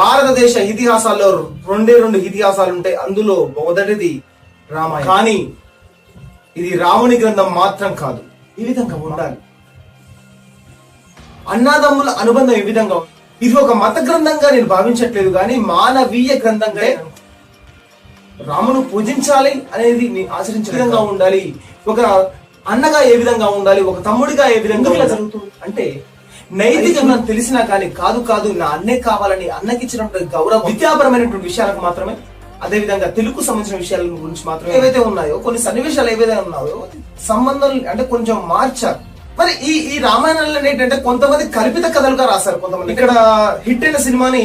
భారతదేశ ఇతిహాసాల్లో రెండే రెండు ఇతిహాసాలు ఉంటాయి అందులో మొదటిది రామాయణం. కానీ ఇది రాముని గ్రంథం మాత్రం కాదు. ఈ విధంగా ఉండాలి. అన్నాదమ్ముల అనుబంధం ఏ విధంగా? ఇది ఒక మత గ్రంథంగా నేను భావించట్లేదు కానీ మానవీయ గ్రంథంగా రామును పూజించాలి అనేది ఆచరించే విధంగా ఉండాలి. ఒక అన్నగా ఏ విధంగా ఉండాలి? ఒక తమ్ముడిగా ఏ విధంగా జరుగుతుంది? అంటే నైతికంగా తెలిసినా కానీ కాదు కాదు నా అన్నే కావాలని అన్నకి ఇచ్చినటువంటి గౌరవం విద్యాపరమైనటువంటి విషయాలకు మాత్రమే అదే విధంగా తెలుగు సంబంధించిన విషయాల గురించి మాత్రమే ఏవైతే ఉన్నాయో కొన్ని సన్నివేశాలు ఏవైతే ఉన్నాయో సంబంధం అంటే కొంచెం మార్చారు. మరి ఈ ఈ రామాయణంలో ఏంటంటే కొంతమంది కల్పిత కథలుగా రాశారు కొంతమంది ఇక్కడ హిట్ అయిన సినిమాని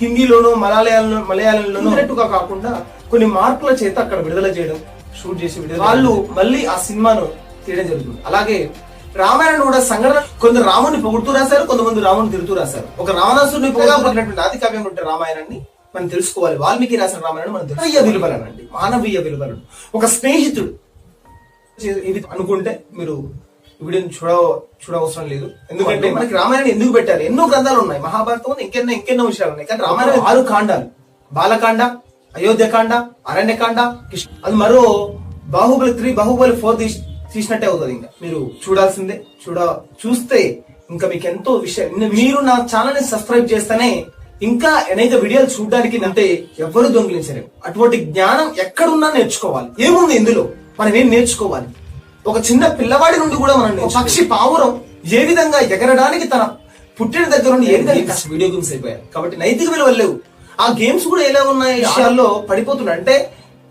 హిందీలోను మలయాళంలో మలయాళంలోనూ ఉన్నట్టుగా కాకుండా కొన్ని మార్పుల చేత అక్కడ విడుదల చేయడం షూట్ చేసి విడుదల వాళ్ళు మళ్ళీ ఆ సినిమాను తీయడం జరుగుతుంది. అలాగే రామాయణం కూడా సంఘటన కొందరు రాముని పొగుడుతూ రాశారు కొంతమంది రాముని తిరుగుతూ రాశారు. ఒక రావణాసురుని పొగబడినటువంటి ఆది కావ్యం ఉంటే రామాయణాన్ని మనం తెలుసుకోవాలి. వాల్మీకి రాసిన రామాయణం మనం తెలుసు. విలువలనండి. మానవీయ విలువలను. ఒక స్నేహితుడు. ఇది అనుకుంటే మీరు వీడియోని చూడ చూడవసరం లేదు. ఎందుకంటే మనకి రామాయణం ఎందుకు పెట్టారు ఎన్నో గ్రంథాలు ఉన్నాయి. మహాభారతం ఇంకెన్నో ఇంకెన్నో విషయాలు ఉన్నాయి. కానీ రామాయణం ఆరు కాండాలు బాలకాండ అయోధ్యకాండ అరణ్యకాండ కృష్ణ అది మరో బాహుబలి త్రీ బాహుబలి ఫోర్ తీసి తీసినట్టే అవుతుంది ఇంకా. మీరు చూడాల్సిందే. చూడ చూస్తే ఇంకా మీకు ఎంతో విషయం మీరు నా ఛానల్ని సబ్స్క్రైబ్ చేస్తేనే ఇంకా అనేక వీడియోలు చూడడానికి అంటే ఎవరు దొంగిలించలేరు. అటువంటి జ్ఞానం ఎక్కడున్నా నేర్చుకోవాలి. ఏముంది ఇందులో? మనం ఏం నేర్చుకోవాలి? ఒక చిన్న పిల్లవాడి నుండి కూడా మనం. పక్షి పావురం ఏ విధంగా ఎగరడానికి తన పుట్టిన దగ్గర నుండి ఏ విధంగా వీడియో గేమ్స్ అయిపోయాయి. కాబట్టి నైతిక విలువలు లేవు. ఆ గేమ్స్ కూడా ఎలా ఉన్నాయి విషయాల్లో పడిపోతున్నాయి. అంటే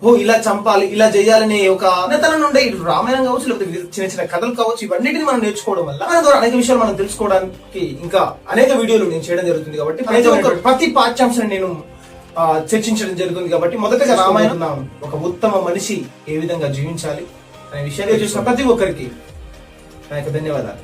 ఓ ఇలా చంపాలి ఇలా చేయాలనే ఒక అన్నతనం నుండి ఇటు రామాయణం కావచ్చు లేకపోతే చిన్న చిన్న కథలు కావచ్చు ఇవన్నిటిని మనం నేర్చుకోవడం వల్ల మన ద్వారా అనేక విషయాలు మనం తెలుసుకోవడానికి ఇంకా అనేక వీడియోలు నేను చేయడం జరుగుతుంది కాబట్టి ప్రతి ఒక్క ప్రతి పాఠ్యాంశం నేను చర్చించడం జరుగుతుంది కాబట్టి మొదటగా రామాయణం ఒక ఉత్తమ మనిషి ఏ విధంగా జీవించాలి అనే విషయాన్ని చూసిన ప్రతి ఒక్కరికి నా యొక్క ధన్యవాదాలు.